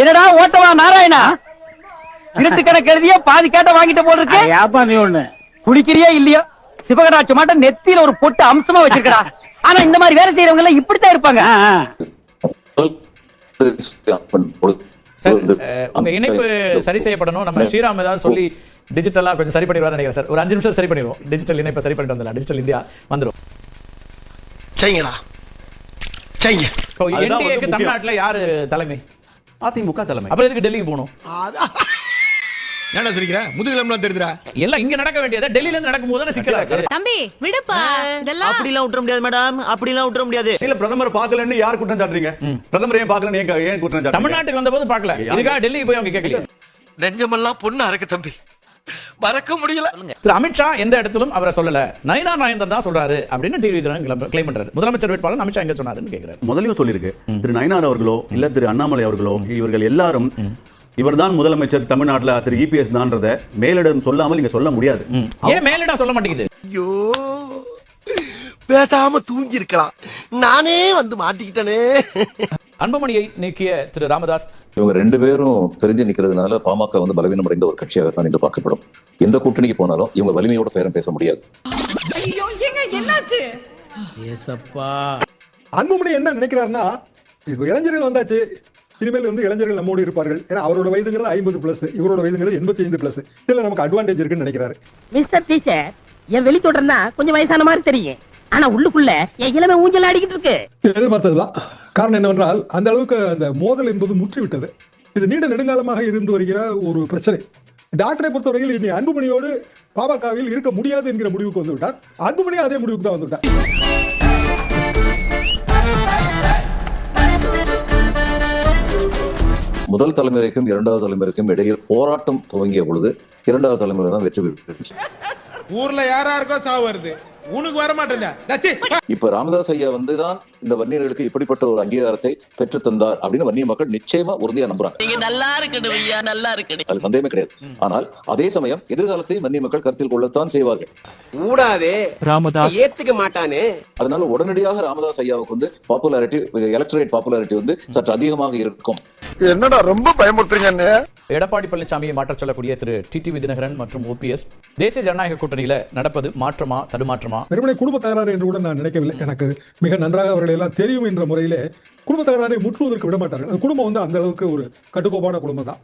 என்னடா ஓட்டவா நாராயணா? திருட்டு கணக்கு எழுதிய பாதி கேட்ட வாங்கிட்ட போல இருக்கு ஏப்பா நீ ஒண்ணு? குடிக்கிறியா இல்லையா? சிவகராட்சி மாட்டம் நெத்தியில ஒரு பொட்டு அம்சமா வச்சிருக்கடா. ஆனா இந்த மாதிரி வேலை செய்யறவங்க எல்லாம் இப்படித்தான் இருப்பாங்க. உங்க இணைப்பு சரி செய்யப்படணும். நம்ம ஸ்ரீராம் ஏதாவது சொல்லி டிஜிட்டலா கொஞ்சம் சரி பண்ணிடுவார் நினைக்கிறேன் சார். ஒரு அஞ்சு நிமிஷம் சரி பண்ணிடுவோம். டிஜிட்டல் இணைப்பை சரி பண்ணிட்டு வந்துடலாம். டிஜிட்டல் இந்தியா வந்துரும். செய்யுங்கடா. செய்யுங்க. என்டிஏக்கு. தமிழ்நாட்டுல யாரு தலைமை? அதிமுக தலைமை அப்புறம் எதுக்கு டெல்லிக்கு போகணும்? என்ன சொல்லிக்கிற முதுகிலம்லாம் தெரியுதுடா. எல்லாம் இங்க நடக்க வேண்டியதை? டெல்லியில இருந்து நடக்கும் போது தானே சிக்கலா இருக்கு? தம்பி விடுப்பா இதெல்லாம் அப்படிலாம் விட்டுற முடியாது மேடம். அப்படிலாம் விட்டுற முடியாது. இல்ல பிரதமர் பார்க்கலன்னு யார் குற்றம் சாட்டுறீங்க? பிரதமர் ஏன் பார்க்கலன்னு ஏன் ஏன் குற்றம் சாட்டுறீங்க? தமிழ்நாட்டுக்கு வந்த போது பார்க்கல இதுக்காக டெல்லிக்கு போய் அவங்க கேட்கல நெஞ்சமெல்லாம் பொண்ணா இருக்கு தம்பி. மறக்க முடியல. திரு அமித்ஷா எந்த இடத்திலும் அவரை சொல்லல. நயினா நாயந்தர் தான் சொல்றாரு அப்படின்னு டிவி கிளைம் பண்றாரு. முதலமைச்சர் வேட்பாளர் அமித்ஷா எங்க சொன்னாருன்னு கேக்குறாரு. முதலையும் சொல்லியிருக்கு. திரு நயனார் அவர்களோ இல்ல திரு அண்ணாமலை அவர்களோ இவர்கள் எல்லாரும் இவர்தான் முதலமைச்சர் தமிழ்நாட்டுல திரு இபிஎஸ் தான்றத மேலிடம் சொல்லாமல் நீங்க சொல்ல முடியாது. ஏன் மேலிடம் சொல்ல மாட்டேங்குது? ஐயோ பேசாம தூங்கி இருக்கலாம் நானே வந்து மாட்டிக்கிட்டனே. அன்புமணியை நீக்கிய திரு ராமதாஸ் இவங்க ரெண்டு பேரும் தெரிஞ்சு நிக்கிறதுனால பாமக வந்து பலவீனம் அடைந்த ஒரு கட்சியாகத்தான் என்று பார்க்கப்படும். எந்த கூட்டணிக்கு போனாலும் இவங்க வலிமையோட பேரம் பேச முடியாது. அன்புமணி என்ன நினைக்கிறாருன்னா இப்போ இளைஞர்கள் வந்தாச்சு. இனிமேல் வந்து இளைஞர்கள் நம்மோடு இருப்பார்கள். ஏன்னா அவரோட வயதுங்கிறது ஐம்பது பிளஸ் இவரோட வயதுங்கிறது எண்பத்தி ஐந்து பிளஸ் இதுல நமக்கு அட்வான்டேஜ் இருக்குன்னு நினைக்கிறாரு. மிஸ்டர் டீச்சர் என் வெளி தொடர்னா கொஞ்சம் வயசான மாதிரி தெரியும் ஆனா உள்ளுக்குள்ள என் இளமை ஊஞ்சல் ஆடிக்கிட்டு இருக்கு. எதிர்பார்த்ததுதான். காரணம் என்னவென்றால் அந்த அளவுக்கு அந்த மோதல் என்பது முற்றிவிட்டது. இது நீண்ட நெடுங்காலமாக இருந்து வருகிற ஒரு பிரச்சனை. டாக்டரை பொறுத்தவரையில் இனி அன்புமணியோடு பாமகவில் இருக்க முடியாது என்கிற முடிவுக்கு வந்து விட்டார் அன்புமணி அதே முடிவுக்கு தான் வந்து விட்டார் முதல் தலைமுறைக்கும் இரண்டாவது தலைமுறைக்கும் இடையில் போராட்டம் துவங்கிய பொழுது இரண்டாவது தலைமுறை தான் வெற்றி பெற்று. ஊர்ல யாரா இருக்கோ சாவு வருது. உனக்கு வர மாட்டேன் இப்ப ராமதாஸ் ஐயா வந்துதான் இந்த வன்னியர்களுக்கு இப்படிப்பட்ட ஒரு அங்கீகாரத்தை பெற்று தந்தார் அப்படின்னு வன்னிய மக்கள் நிச்சயமா உறுதியா நம்புறாங்க. நீங்க நல்லா இருக்கணும் ஐயா நல்லா இருக்கணும். அது சந்தேகமே கிடையாது. ஆனால் அதே சமயம் எதிர்காலத்தை வன்னிய மக்கள் கருத்தில் கொள்ளத்தான் செய்வார்கள். கூடாதே ராமதாஸ். ஏத்துக்க மாட்டானே. அதனால உடனடியாக ராமதாஸ் ஐயாவுக்கு வந்து பாப்புலாரிட்டி எலக்ட்ரேட் பாப்புலாரிட்டி வந்து சற்று அதிகமாக இருக்கும். என்னடா ரொம்ப பயமுறுத்துறீங்க எடப்பாடி பழனிசாமியை மாற்றச் சொல்லக்கூடிய திரு டிடிவி தினகரன் மற்றும் ஓபிஎஸ் தேசிய ஜனநாயக கூட்டணியில நடப்பது மாற்றமா தடுமாற்றமா? வெறுமனே குடும்ப தகராறு என்று கூட நான் நினைக்கவில்லை. எனக்கு மிக நன்றாக அவர்களை எல்லாம் தெரியும் என்ற முறையிலே குடும்ப தகராறை முற்றுவதற்கு விட மாட்டார்கள். அந்த குடும்பம் வந்து அந்த அளவுக்கு ஒரு கட்டுக்கோப்பான குடும்பம் தான்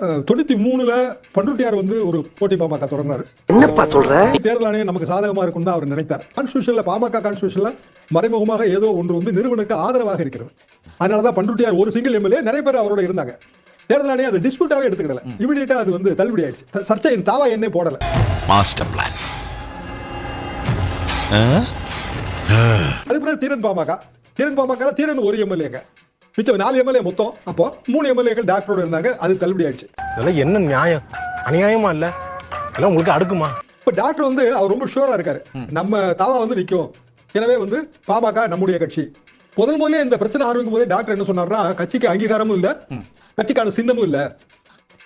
அஹ், தொண்ணூத்தி மூணுல பண்ருட்டியார் வந்து ஒரு போட்டி பாமக தொடர்ந்தார். என்னப்பா சொல்ற? தேர்தல் ஆணையம் நமக்கு சாதகமா இருக்கும் தான் அவர் நினைத்தார். கான்ஸ்டியூஷன்ல பாமக கான்ஸ்டியூஷன்ல மறைமுகமாக ஏதோ ஒன்று வந்து நிறுவனுக்கு ஆதரவாக இருக்கிறது. அதனாலதான் பண்ருட்டியார் ஒரு சிங்கிள் எம்எல்ஏ நிறைய பேர் அவரோட இருந்தாங்க. தேர்தல் ஆணையம் அதை டிஸ்பியூட்டாவே எடுத்துக்கிடல. இமிடியேட்டா அது வந்து தள்ளுபடி ஆயிடுச்சு. சர்ச்சையின் தாவா என்னே போடல. மாஸ்டர் பிளான் அது பிறகு தீரன் பாமக. தீரன் பாமக தீரன் ஒரு எம்எல்ஏங்க. மிச்சம் நாலு எம்எல்ஏ மொத்தம். அப்போ மூணு எம்எல்ஏக்கள் டாக்டரோட இருந்தாங்க. அது தள்ளுபடி ஆயிடுச்சு. இதெல்லாம் என்ன நியாயம்? அநியாயமா இல்ல? எல்லாம் உங்களுக்கு அடுக்குமா? இப்ப டாக்டர் வந்து அவர் ரொம்ப ஷூரா இருக்காரு. நம்ம தாவா வந்து நிக்கும். எனவே வந்து பாமக நம்முடைய கட்சி. முதல் முதல்ல இந்த பிரச்சனை ஆரம்பிக்கும் போதே டாக்டர் என்ன சொன்னார்னா கட்சிக்கு அங்கீகாரமும் இல்ல கட்சிக்கான சின்னமும் இல்ல.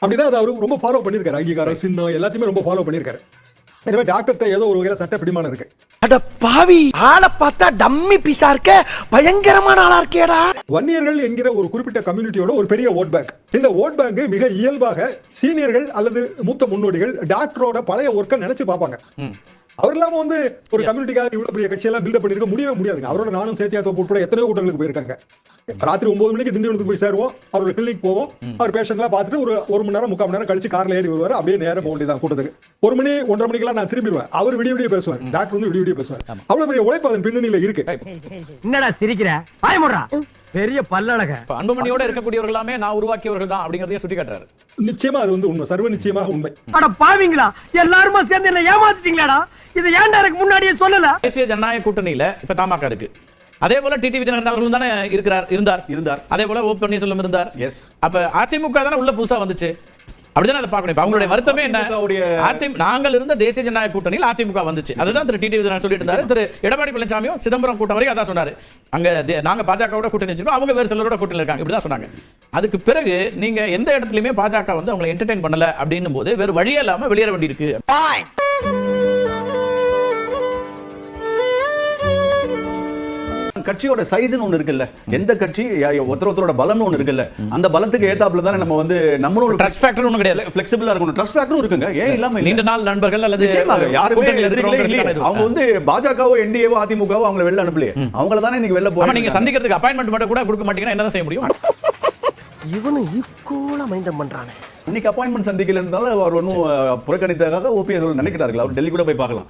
அப்படின்னா அது அவரு ரொம்ப ஃபாலோ பண்ணிருக்காரு. அங்கீகாரம் சின்னம் எல்லாத்தையுமே ரொம்ப ஃபாலோ பண்ணிருக்காரு. எனவே டாக்டர்கிட்ட ஏதோ ஒரு வகையில சட்ட பிடிமானம் இருக்கு. அட பாவி ஆளை பார்த்தா டம்மி பீஸா இருக்க பயங்கரமான ஆளா இருக்கேடா. வன்னியர்கள் என்கிற ஒரு குறிப்பிட்ட கம்யூனிட்டியோட ஒரு பெரிய ஓட் பேங்க் இந்த ஓட் பேங்க் மிக இயல்பாக சீனியர்கள் அல்லது மூத்த முன்னோடிகள் டாக்டரோட பழைய ஒர்க்கை நினைச்சு பார்ப்பாங்க. அவர் இல்லாம வந்து ஒரு கம்யூனிட்டிக்காக இவ்வளவு பெரிய கட்சி எல்லாம் பில்டப் பண்ணிருக்க முடியவே முடியாதுங்க. அவரோட நானும் சேத்தியா தோப்பு உட்பட எத்தனையோ கூட்டங்களுக்கு போயிருக்காங்க. ராத்திரி ஒன்பது மணிக்கு திண்டிவனத்துக்கு போய் சேருவோம். அவரோட கிளினிக் போவோம். அவர் பேஷண்ட் எல்லாம் பார்த்துட்டு ஒரு ஒரு மணி நேரம் முக்கால் மணி நேரம் கழிச்சு கார்ல ஏறி வருவார். அப்படியே நேரம் போக வேண்டியதான் கூட்டத்துக்கு. ஒரு மணி ஒன்றரை மணிக்கெல்லாம் நான் திரும்பிடுவேன். அவர் விடிய விடிய பேசுவார். டாக்டர் வந்து விடிய விடிய பேசுவார். அவ்வளவு பெரிய உழைப்பு அதன் பின்னணியில இருக்கு. என்னடா சிரிக்கிற? பெரிய பல்லழக. அன்புமணியோட இருக்கக்கூடியவர்கள் எல்லாமே நான் உருவாக்கியவர்கள் தான் அப்படிங்கறதையும் சுட்டி காட்டுறாரு நிச்சயமா அது வந்து உண்மை. சர்வ நிச்சயமாக உண்மை. அட பாவீங்களா? எல்லாருமா சேர்ந்து என்ன ஏமாத்திட்டீங்களாடா? இது ஏன்டா எனக்கு முன்னாடியே சொல்லல? தேசிய ஜனநாயக கூட்டணியில இப்ப தமாக இருக்கு. அதே போல டிடிவி தினகரன் அவர்களும் தானே இருக்கிறார் இருந்தார். இருந்தார். அதே போல ஓ பன்னீர்செல்வம் இருந்தார். Yes. அப்ப அதிமுக தானே உள்ள புதுசா வந்துச்சு? அப்படிதானே அதை பார்க்கணும். அவங்களுடைய வருத்தமே என்ன? நாங்கள் இருந்த தேசிய ஜனநாயக கூட்டணியில் அதிமுக வந்துச்சு. அதுதான் திரு டிடிவி தினகரன் சொல்லிட்டு இருந்தாரு. திரு எடப்பாடி பழனிசாமியும் சிதம்பரம் கூட்டம் வரைக்கும் அதான் சொன்னாரு. அங்க நாங்க பாஜகவோட கூட்டணி வச்சிருக்கோம். அவங்க வேறு சிலரோட கூட்டணி இருக்காங்க. இப்படிதான் சொன்னாங்க. அதுக்கு பிறகு நீங்க எந்த இடத்துலயுமே பாஜக வந்து அவங்களை என்டர்டைன் பண்ணல அப்படின்னும் போது வேறு வழியே இல்லாம வெளியேற வேண்டியிருக்கு. கட்சியோட சைஸ்னு ஒண்ணு இருக்குல்ல. எந்த கட்சி ஒருத்தர் ஒருத்தரோட பலம்னு ஒண்ணு இருக்குல்ல. அந்த பலத்துக்கு ஏத்தாப்புல தானே நம்ம வந்து நம்மளோட ட்ரஸ்ட் ஃபேக்டர் ஒன்றும் கிடையாது. ஃபிளெக்சிபிளா இருக்கணும். ட்ரஸ்ட் ஃபேக்டரும் இருக்குங்க. ஏன் இல்லாம இல்ல? நீண்ட நாள் நண்பர்கள் அல்லது யாருமே அவங்க வந்து பாஜகவோ என்டிஏவோ அதிமுகவோ அவங்கள வெளில அனுப்பலையே. அவங்கள தானே நீங்க வெளில ஆமா போறீங்க நீங்க சந்திக்கிறதுக்கு அப்பாயின்மெண்ட் மட்டும் கூட கொடுக்க மாட்டீங்கன்னா என்னதான் செய்ய முடியும்? இவனு ஈக்குவலா மைண்டம் பண்றானே. இன்னைக்கு அப்பாயின்மெண்ட் சந்திக்கல இருந்தாலும் அவர் ஒன்றும் புறக்கணித்ததாக ஓபிஎஸ் நினைக்கிறார்கள். அவர் டெல்லி கூட போய் பார்க்கலாம்.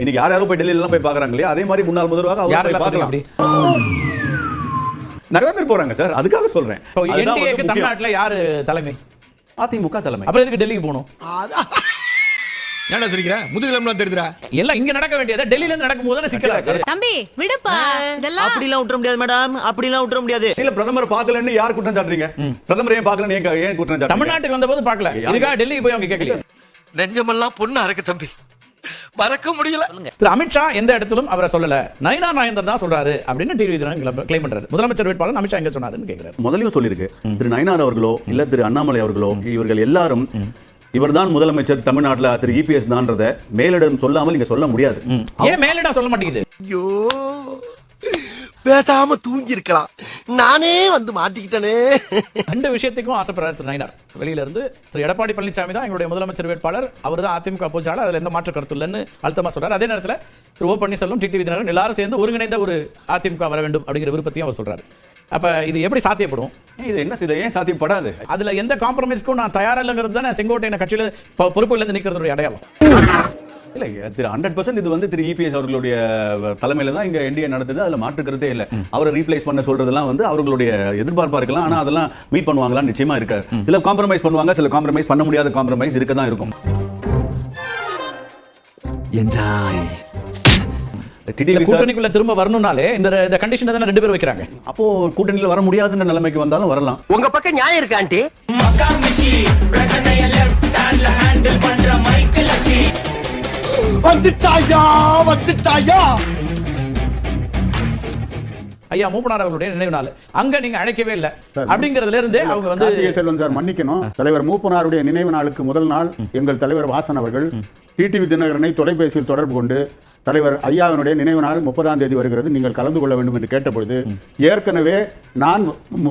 இன்னைக்கு யார் யாரும் போய் டெல்லியில எல்லாம் போய் பார்க்கறாங்க இல்லையா? அதே மாதிரி முன்னாள் முதல்வராக அவர் போய் பார்க்கலாம். அப்படி நிறைய பேர் போறாங்க சார். அதுக்காக சொல்றேன். தமிழ்நாட்டுல யாரு தலைமை? அதிமுக தலைமை. அப்புறம் எதுக்கு டெல்லிக்கு போகணும்? என்ன சொல்லிக்கிற முதுகிலம்லாம் தெரியுதுடா. எல்லாம் இங்க நடக்க வேண்டியதை? டெல்லியில இருந்து நடக்கும் போது தானே சிக்கலா இருக்கு? தம்பி விடுப்பா. இதெல்லாம் அப்படிலாம் விட்டுற முடியாது மேடம். அப்படிலாம் விட்டுற முடியாது. இல்ல பிரதமர் பார்க்கலன்னு யார் குற்றம் சாட்டுறீங்க? பிரதமர் ஏன் பார்க்கலன்னு ஏன் ஏன் குற்றம் சாட்டுறீங்க? தமிழ்நாட்டுக்கு வந்த போது பார்க்கல இதுக்காக டெல்லிக்கு போய் அவங்க கேட்கல நெஞ்சமெல்லாம் பொண்ணா இருக்கு தம்பி. மறக்க முடியல. திரு அமித்ஷா எந்த இடத்திலும் அவரை சொல்லல. நயினா நாயந்தர் தான் சொல்றாரு அப்படின்னு டிவி கிளைம் பண்றாரு. முதலமைச்சர் வேட்பாளர் அமித்ஷா எங்க சொன்னாருன்னு கேக்குறாரு. முதலையும் சொல்லியிருக்கு. திரு நயனார் அவர்களோ இல்ல திரு அண்ணாமலை அவர்களோ இவர்கள் எல்லாரும் இவர்தான் முதலமைச்சர் தமிழ்நாட்டுல திரு. இபிஎஸ் தான்றத மேலிடம் சொல்லாமல் நீங்க சொல்ல முடியாது. ஏன் மேலிடா சொல்ல மாட்டேங்குது? ஐயோ பேசாம தூங்கி இருக்கலாம் நானே வந்து மாட்டிக்கிட்டனே. ரெண்டு விஷயத்துக்கும் ஆசைப்படுறாரு திரு. நயினார். வெளியில இருந்து திரு. எடப்பாடி பழனிசாமி தான் எங்களுடைய முதலமைச்சர் வேட்பாளர். அவர் தான் அதிமுக பொதுச்சாளர் அதுல எந்த மாற்று கருத்து இல்லைன்னு அழுத்தமா சொல்றாரு. அதே நேரத்துல திரு. ஓ. பன்னீர்செல்வம் டிடி விதினரன் எல்லாரும் சேர்ந்து ஒருங்கிணைந்த ஒரு அதிமுக வர வேண்டும் அப்படிங்கிற விருப்பத்தையும் அவர் சொல்றாரு. அப்ப இது எப்படி சாத்தியப்படும்? இது என்ன இதை ஏன் சாத்தியப்படாது? அதுல எந்த காம்ப்ரமைஸ்க்கும் நான் தயாரா இல்லைங்கிறது தானே செங்கோட்டையன் கட்சியில பொ- பொறுப்புல இருந்து நிக்கிறதுடைய அடையாளம். இல்ல திரு ஹண்ட்ரட் பர்சன்ட் இது வந்து திரு இபிஎஸ் அவர்களுடைய தலைமையில தான் இங்க என்டிஏ நடந்தது அதுல மாற்று கருத்தே இல்ல அவரை ரீப்ளேஸ் பண்ண சொல்றதெல்லாம் வந்து அவர்களுடைய எதிர்பார்ப்பா இருக்கலாம் ஆனா அதெல்லாம் மீட் பண்ணுவாங்களான்னு நிச்சயமா இருக்காது. சில காம்ப்ரமைஸ் பண்ணுவாங்க சில காம்ப்ரமைஸ் பண்ண முடியாத காம்ப்ரமைஸ் இருக்க தான் இருக்கும். சார் கூட்டணிக்குள்ள திரும்ப வரணும்னாலே இந்த இந்த கண்டிஷனை தானே ரெண்டு பேரும் வைக்கிறாங்க. அப்போ கூட்டணியில் வர முடியாதுன்ற நிலைமைக்கு வந்தாலும் வரலாம். உங்க பக்கம் நியாயம் இருக்கா ஆண்டி? வந்துட்டாயா வந்துட்டாயா? ஐயா மூப்பனார் அவர்களுடைய நினைவு நாள். அங்க நீங்க அழைக்கவே இல்ல. அப்படிங்கறதுல இருந்தே அவங்க வந்து செல்வன் சார் மன்னிக்கணும். தலைவர் மூப்பனாருடைய நினைவு நாளுக்கு முதல் நாள் எங்கள் தலைவர் வாசன் அவர்கள். டிடிவி தினகரனை தொலைபேசியில் தொடர்பு கொண்டு தலைவர் ஐயாவினுடைய நினைவு நாள் முப்பதாம் தேதி வருகிறது. நீங்கள் கலந்து கொள்ள வேண்டும் என்று கேட்டபொழுது ஏற்கனவே நான்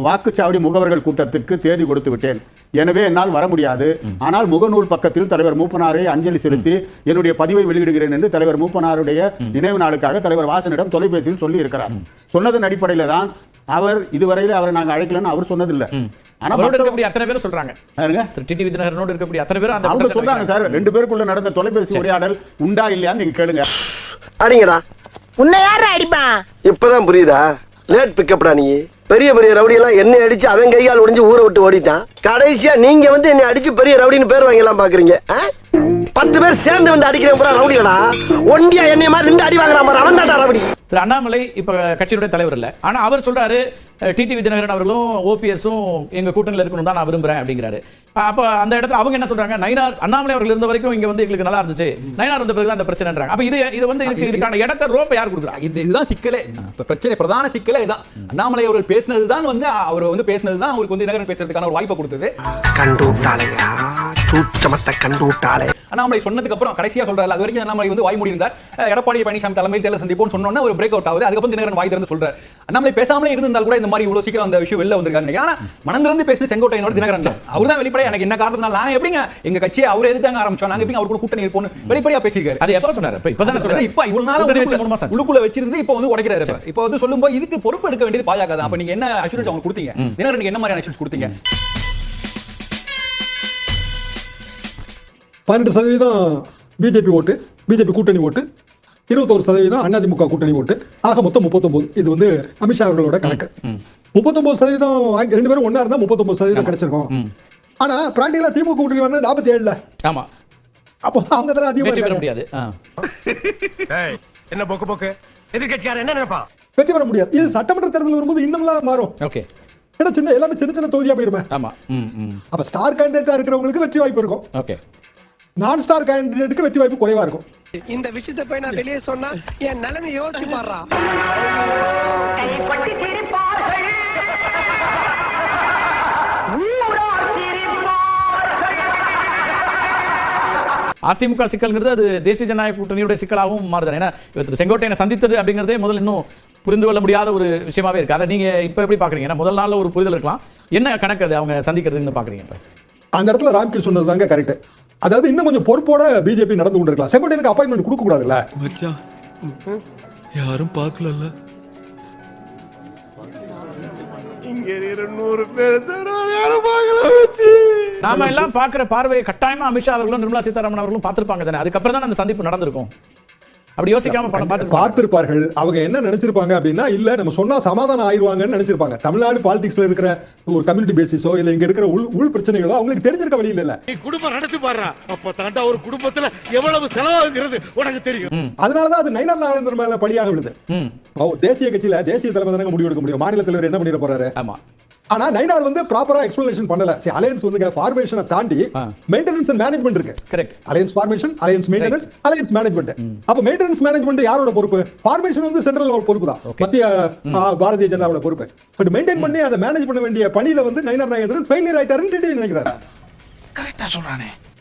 வாக்குச்சாவடி முகவர்கள் கூட்டத்திற்கு தேதி கொடுத்து விட்டேன். எனவே என்னால் வர முடியாது. ஆனால் முகநூல் பக்கத்தில் தலைவர் மூப்பனாரை அஞ்சலி செலுத்தி என்னுடைய பதிவை வெளியிடுகிறேன் என்று தலைவர் மூப்பனாருடைய நினைவு நாளுக்காக தலைவர் வாசனிடம் தொலைபேசியில் சொல்லி இருக்கிறார் சொன்னதன் அடிப்படையில் தான் அவர் இதுவரையில் அவரை நாங்கள் அழைக்கலன்னு அவர் சொன்னதில்லை. அவரோட மற்ற- இருக்கக்கூடிய அத்தனை பேரும் சொல்றாங்க. யாருங்க? திரு டிடி விதினகரனோடு இருக்கக்கூடிய அத்தனை பேரும் அந்த அவங்க கூட்டத்துல சொல்றாங்க சார் ரெண்டு பேருக்குள்ள நடந்த தொலைபேசி உரையாடல் உண்டா இல்லையான்னு நீங்க கேளுங்க. அடிங்கடா. உன்னை யார இப்பதான் புரியுதா? லேட் பிக்கப்டா நீ? பெரிய பெரிய ரவுடி எல்லாம் என்ன அடிச்சு அவன் கையால் ஒடிஞ்சு ஊரை விட்டு ஓடிட்டான். கடைசியா நீங்க வந்து என்னை அடிச்சு பெரிய ரவுடின்னு பேர் வாங்கலாம் பாக்குறீங்க? பத்து பேர் சேர்ந்து வந்து அடிக்கிறேன் பூரா ரவுடிகளா? ஒண்டியா என்னைய மாதிரி ரெண்டு அடி வாங்குறான் பாரு அவன் தான்டா ரவுடி. திரு அண்ணாமலை இப்ப கட்சியினுடைய தலைவர் இல்ல. ஆனா அவர் சொல்றாரு டிடி விதினகரன் அவர்களும் ஓபிஎஸும் எங்க கூட்டணியில் இருக்கணும் தான் நான் விரும்புறேன் அப்படிங்கிறாரு. அப்ப அந்த இடத்துல அவங்க என்ன சொல்றாங்க நயினார் அண்ணாமலை அவர்கள் இருந்த வரைக்கும் இங்க வந்து எங்களுக்கு நல்லா இருந்துச்சு. நயினார் வந்த பிறகு அந்த பிரச்சனைன்றாங்க. அப்ப இது இது வந்து இதுக்கு இதுக்கான இடத்த ரோப்பை யார் கொடுக்குறா? இது இதுதான் சிக்கலே. இப்ப பிரச்சனை பிரதான சிக்கலே இதுதான் அண்ணாமலை அவர்கள் பேசினது தான் வந்து அவர் வந்து பேசினது தான் அவருக்கு வந்து தினகரன் பேசுறதுக்கான ஒரு வாய்ப்பை கொடுத்தது. கண்டு விட்டாளையா சூச்சமத்தை கண்டு விட்டாளே அண்ணாமலை சொன்னதுக்கு அப்புறம் கடைசியா சொல்றாரு அது வரைக்கும் அண்ணாமலை வந்து வாய் மூடி இருந்தார் எடப்பாடி பழனிசாமி தலைமையில் தேர்தல் சந்திப்போம்னு சொன்னோன்னா ஒரு பிரேக் அவுட் ஆகுது. அதுக்கப்புறம் தினகரன் வாய் திறந்து சொல்றாரு. அண்ணாமலை பேசாமலே இருந்திருந்தால் கூட இந்த மாதிரி இவ்வளவு சீக்கிரம் அந்த விஷயம் வெளில வந்திருக்காரு ஆனா மனம் திறந்து பேசின செங்கோட்டையனோட தினகரன் அவர் தான் வெளிப்படையா எனக்கு என்ன காரணத்தினால நான் எப்படிங்க? எங்க கட்சியை அவர் எதிர்த்தாங்க ஆரம்பிச்சோம். நாங்க எப்படிங்க அவர் கூட கூட்டணி இருப்போம்னு வெளிப்படையா பேசியிருக்காரு. அது எப்ப சொன்னாரு? இப்ப அது சொல்றாரு இப்ப இவ்வளவு நாள் உள்ளுக்குள்ள- வச்சிருந்து இப்ப வந்து உடைக்கிறாரு இப்ப. வந்து சொல்லும்போது இதுக்கு பொறுப்பு எடுக்க வேண்டியது பாஜக தான். அப்ப நீங்க என்ன அஷூரன்ஸ் அவங்க கொடுத்தீங்க? தினகரனுக்கு என்ன மாதிரியான அஷூரன்ஸ் கொடுத்தீங்க? பன்னெண்டு சதவீதம் பிஜேபி ஓட்டு பிஜேபி கூட்டணி ஓட்டு இருபத்தோரு சதவீதம் அதிமுக கூட்டணி ஓட்டு. ஆக மொத்தம் முப்பத்தொன்பது இது வந்து அமித்ஷா அவர்களோட கணக்கு. முப்பத்தொன்பது சதவீதம் ரெண்டு பேரும் ஒண்ணா இருந்தா முப்பத்தொன்பது சதவீதம் கிடைச்சிருக்கும். ஆனா பிராக்டிகலா திமுக கூட்டணி வந்து நாற்பத்தி ஏழுல ஆமா. அப்போ அவங்க தானே அதிகமா வெற்றி பெற இருக்காங்க. முடியாது. என்ன போக்கு போக்கு? எதிர்கட்சியார் என்ன நினைப்பான் வெற்றி பெற முடியாது. இது சட்டமன்ற தேர்தல் வரும்போது இன்னும்லாம் மாறும். ஓகே. ஏன்னா சின்ன எல்லாமே சின்ன சின்ன தொகுதியா போயிருமே. ஆமா. அப்ப ஸ்டார் கேண்டிடேட்டா இருக்கிறவங்களுக்கு வெற்றி வாய்ப்பு இருக்கும். ஓகே. நான் ஸ்டார் கேண்டிடேட்டுக்கு வெற்றி வாய்ப்பு குறைவா இருக்கும். இந்த விஷயத்தை போய் நான் வெளியே சொன்னா என் நிலைமை யோசிச்சு அதிமுக சிக்கல்ங்கிறது அது தேசிய ஜனநாயக கூட்டணியுடைய சிக்கலாகவும் மாறுது. ஏன்னா இவர் செங்கோட்டையனை சந்தித்தது அப்படிங்கிறதே முதல்ல இன்னும் புரிந்து கொள்ள முடியாத ஒரு விஷயமாவே இருக்கு. அதை நீங்க இப்ப எப்படி பாக்குறீங்க? ஏன்னா முதல் நாள்ல ஒரு புரிதல் இருக்கலாம். என்ன கணக்கு அது அவங்க சந்திக்கிறதுன்னு பாக்குறீங்க இப்ப? அந்த இடத்துல ராம்கி சொன்னது தாங்க கரெக்ட் அதாவது இன்னும் கொஞ்சம் பொறுப்போட பிஜேபி நடந்து கொண்டிருக்கலாம். செங்கோட்டையனுக்கு அப்பாயின்மெண்ட் கொடுக்க கூடாதுல்ல யாரும் பார்க்கலல்ல. நாம எல்லாம் பாக்குற பார்வையை கட்டாயமா அமித்ஷா அவர்களும் நிர்மலா சீதாராமன் அவர்களும் பார்த்திருப்பாங்க தானே? அதுக்கப்புறம் தான் அந்த சந்திப்பு நடந்திருக்கும். அப்படி யோசிக்காம பணம் பார்த்து பார்த்திருப்பார்கள். அவங்க என்ன நினைச்சிருப்பாங்க அப்படின்னா இல்ல நம்ம சொன்னா சமாதானம் ஆயிருவாங்கன்னு நினைச்சிருப்பாங்க. தமிழ்நாடு பாலிடிக்ஸ்ல இருக்கிற ஒரு கம்யூனிட்டி பேசிஸோ இல்ல இங்க இருக்கிற உள் உள் பிரச்சனைகளோ அவங்களுக்கு தெரிஞ்சிருக்க வழி இல்ல நீ குடும்பம் நடத்தி பாடுறா அப்ப தாண்டா ஒரு குடும்பத்துல எவ்வளவு செலவாகுங்கிறது உனக்கு தெரியும். அதனாலதான் அது நயினார் நாகேந்திர மேல பழியாக ஓ, தேசிய கட்சியில தேசிய தலைமை தானே முடிவு எடுக்க முடியும். மாநில தலைவர் என்ன பண்ணிட போறாரு? ஆமா. ஆனா நைனார் வந்து ப்ராப்பரா எக்ஸ்பிளனேஷன் பண்ணல. சரி அலையன்ஸ் வந்து ஃபார்மேஷனை தாண்டி. மெயின்டெனன்ஸ் அண்ட் மேனேஜ்மெண்ட் இருக்கு. Correct alliance formation alliance maintenance alliance management அப்ப மெயின்டெனன்ஸ் மேனேஜ்மெண்ட் யாரோட பொறுப்பு? ஃபார்மேஷன் வந்து சென்ட்ரல் பொறுப்பு தான். மத்திய பாரதிய ஜனதாவோட பொறுப்பு. பட் மெயின்டைன் பண்ணி அதை மேனேஜ் பண்ண வேண்டிய பணியில வந்து நயினார் நாகேந்திரன் ஃபெயிலியர் ஆயிட்டாருன்னு டிடி நினைக்கிறாரு.